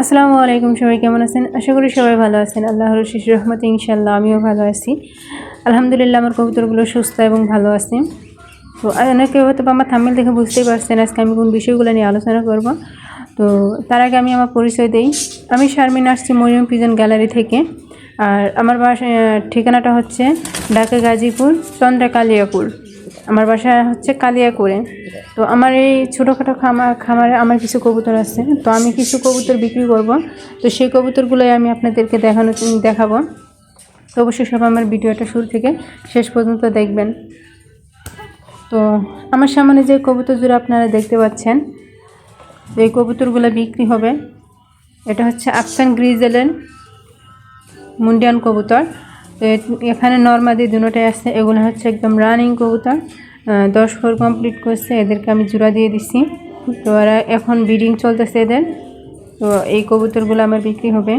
আসসালামু আলাইকুম, সবাই কেমন আছেন? আশা করি সবাই ভালো আছেন। আল্লাহর শিশু রহমতে ইনশাল্লাহ আমিও ভালো আছি। আলহামদুলিল্লাহ, আমার কবুতরগুলো সুস্থ এবং ভালো আছে। তো অনেকে হয়তো আমার থাম্মেল দেখে বুঝতেই পারছেন আজকে আমি কোন বিষয়গুলো নিয়ে আলোচনা করব। তো, তার আগে আমি আমার পরিচয় দিই। আমি শারমিন আসছি মরিয়ম পিজন গ্যালারি থেকে। আর আমার বাসা ঠিকানাটা হচ্ছে ঢাকা গাজীপুর চন্দ্রা কালিয়াপুর আমার বাসা হচ্ছে কালিয়া কালিয়াকুড়ে তো আমার এই ছোটোখাটো খামার, খামারে আমার কিছু কবুতর আছে। তো আমি কিছু কবুতর বিক্রি করব। তো সেই কবুতরগুলোই আমি আপনাদেরকে দেখানো, দেখাবো। তো অবশ্যই সব আমার ভিডিওটা শুরু থেকে শেষ পর্যন্ত দেখবেন। তো আমার সামনে যে কবুতর জোড়া আপনারা দেখতে পাচ্ছেন এই কবুতরগুলো বিক্রি হবে। এটা হচ্ছে আফসান গ্রিজেলের মুন্ডিয়ান কবুতর। তো এখানে নর্মাদি দুটোটাই আছে এগুলো হচ্ছে একদম রানিং কবুতর। দশ ফোর কমপ্লিট করছে। এদেরকে আমি জোড়া দিয়ে দিছি। তো ওরা এখন ব্রিডিং চলতেছে এদের। তো এই কবুতরগুলো আমার বিক্রি হবে।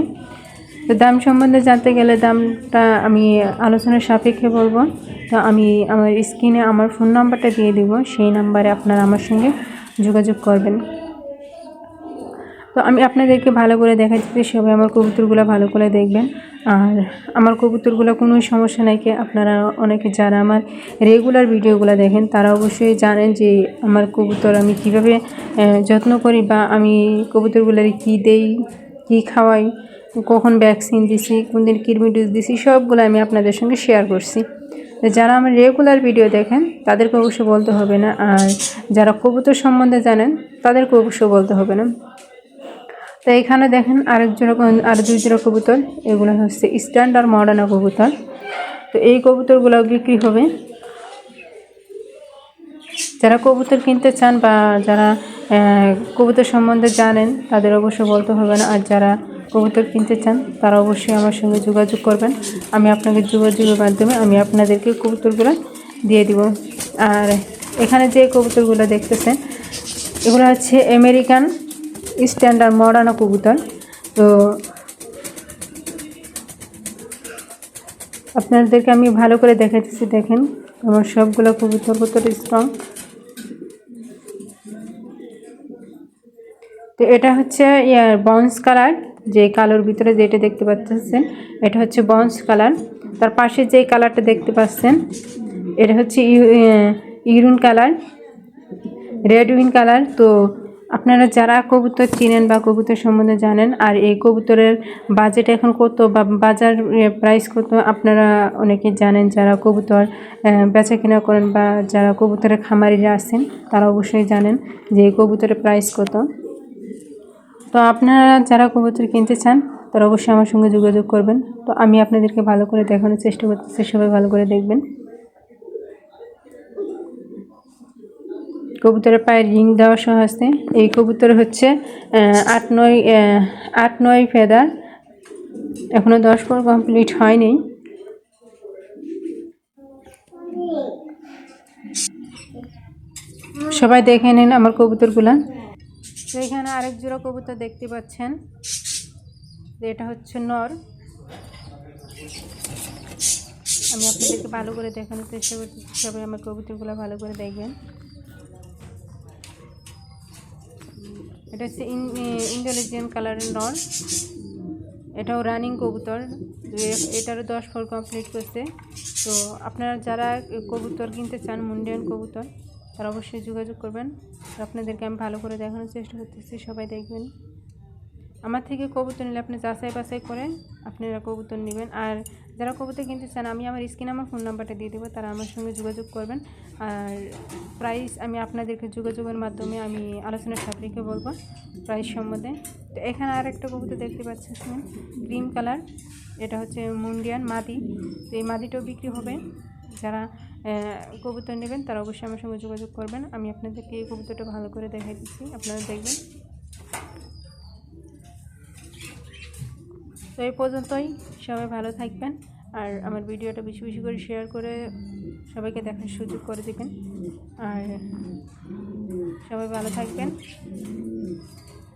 তো দাম সম্বন্ধে জানতে গেলে দামটা আমি আলোচনার সাপেক্ষে বলব। তো আমি আমার স্ক্রিনে আমার ফোন নাম্বারটা দিয়ে দিব। সেই নাম্বারে আপনারা আমার সঙ্গে যোগাযোগ করবেন। তো আমি আপনাদেরকে ভালো করে দেখাচ্ছি সবাই আমার কবুতরগুলো ভালো করে দেখবেন। আর আমার কবুতরগুলো কোনো সমস্যা নাই কি, আপনারা অনেকে যারা আমার রেগুলার ভিডিওগুলো দেখেন, তারা অবশ্যই জানেন যে আমার কবুতর আমি কীভাবে যত্ন করি বা আমি কবুতরগুলোর কী দেই, কী খাওয়াই, কখন ভ্যাকসিন দিছি, কোন দিন কৃমি ডোজ দিছি, সবগুলো আমি আপনাদের সঙ্গে শেয়ার করছি। যারা আমার রেগুলার ভিডিও দেখেন, তাদেরকে অবশ্য বলতে হবে না। আর যারা কবুতর সম্বন্ধে জানেন, তাদেরকে অবশ্য বলতে হবে না। তো এখানে দেখেন আরেক ক- আর দুই জোড়া কবুতর। এগুলো হচ্ছে স্ট্যান্ডার্ড মডার্ন কবুতর। তো এই কবুতরগুলো বিক্রি হবে। যারা কবুতর কিনতে চান বা যারা কবুতর সম্বন্ধে জানেন, তাদের অবশ্যই বলতে হবে না। আর যারা কবুতর কিনতে চান, তারা অবশ্যই আমার সঙ্গে যোগাযোগ করবেন। আমি আপনাকে যোগাযোগের মাধ্যমে আমি আপনাদেরকে কবুতরগুলো দিয়ে দিব। আর এখানে যে কবুতরগুলো দেখতেছেন, এগুলো হচ্ছে আমেরিকান স্ট্যান্ডার্ড মডার্ন কবুতর। তো আপনাদেরকে আমি ভালো করে দেখাচ্ছি দেখেন। আমার সবগুলো কবুতর কত স্ট্রং তো এটা হচ্ছে ইয়ার বন্স কালার যে কালোর ভিতরে যেটা দেখতে পাচ্ছেন, এটা হচ্ছে বন্স কালার তার পাশে যে কালারটা দেখতে পাচ্ছেন, এটা হচ্ছে ইউ- ইউরুন কালার রেড উইন কালার তো আপনারা যারা কবুতর চিনেন বা কবুতর সম্বন্ধে জানেন, আর এই কবুতরের বাজেট এখন কত বা বাজার প্রাইস কত, আপনারা অনেকে জানেন যারা কবুতর বেচা কেনা করেন বা যারা কবুতরের খামারিরা আছেন, তারা অবশ্যই জানেন যে এই কবুতরের প্রাইস কত। তো আপনারা যারা কবুতর কিনতে চান, তারা অবশ্যই আমার সঙ্গে যোগাযোগ করবেন। তো আমি আপনাদেরকে ভালো করে দেখানোর চেষ্টা করতেছি, সবাই ভালো করে দেখবেন। কবুতরের পায়ে রিং দেওয়া সহ আছে। এই কবুতর হচ্ছে আট নয় আট নয় ফেদার। এখনও দশ পর কমপ্লিট হয়নি। সবাই দেখে নিন আমার কবুতরগুলা। তো এখানে আরেক জোড়া কবুতর দেখতে পাচ্ছেন। এটা হচ্ছে নর। আমি আপনাদেরকে ভালো করে দেখানোর চেষ্টা করতেছি সবাই আমার কবুতরগুলো ভালো করে দেখবেন। এটা হচ্ছে ইন্দোনেশিয়ান কালারের নর এটাও রানিং কবুতর। এটারও দশ ফোর কমপ্লিট করছে। তো আপনারা যারা কবুতর কিনতে চান, মুন্ডিয়ান কবুতর, তারা অবশ্যই যোগাযোগ করবেন। আপনাদেরকে আমি ভালো করে দেখানোর চেষ্টা করতেছি। সবাই দেখবেন। আমার থেকে কবুতর নিলে আপনি যাচাই বাছাই করে আপনারা কবুতর নেবেন। আর যারা কবুতর কিনতে চান, আমি আমার স্ক্রিনে আমার ফোন নাম্বারটা দিয়ে দেবো, তারা আমার সঙ্গে যোগাযোগ করবেন। আর প্রাইস আমি আপনাদেরকে যোগাযোগের মাধ্যমে আমি আলোচনার সাপেক্ষে বলব, প্রাইস সম্বন্ধে। তো এখানে আর একটা কবুতর দেখতে পাচ্ছেন ক্রিম কালার, এটা হচ্ছে মুন্ডিয়ান মাদি। তো এই মাদিটাও বিক্রি হবে। যারা কবুতর নেবেন, তারা অবশ্যই আমার সঙ্গে যোগাযোগ করবেন। আমি আপনাদেরকে এই কবুতরটা ভালো করে দেখাই দিচ্ছি, আপনারা দেখবেন। তো এই পর্যন্তই। সবাই ভালো থাকবেন আর আমার ভিডিওটা বেশি বেশি করে শেয়ার করে সবাইকে দেখার সুযোগ করে দেবেন। আর সবাই ভালো থাকবেন।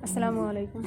আসসালামু আলাইকুম।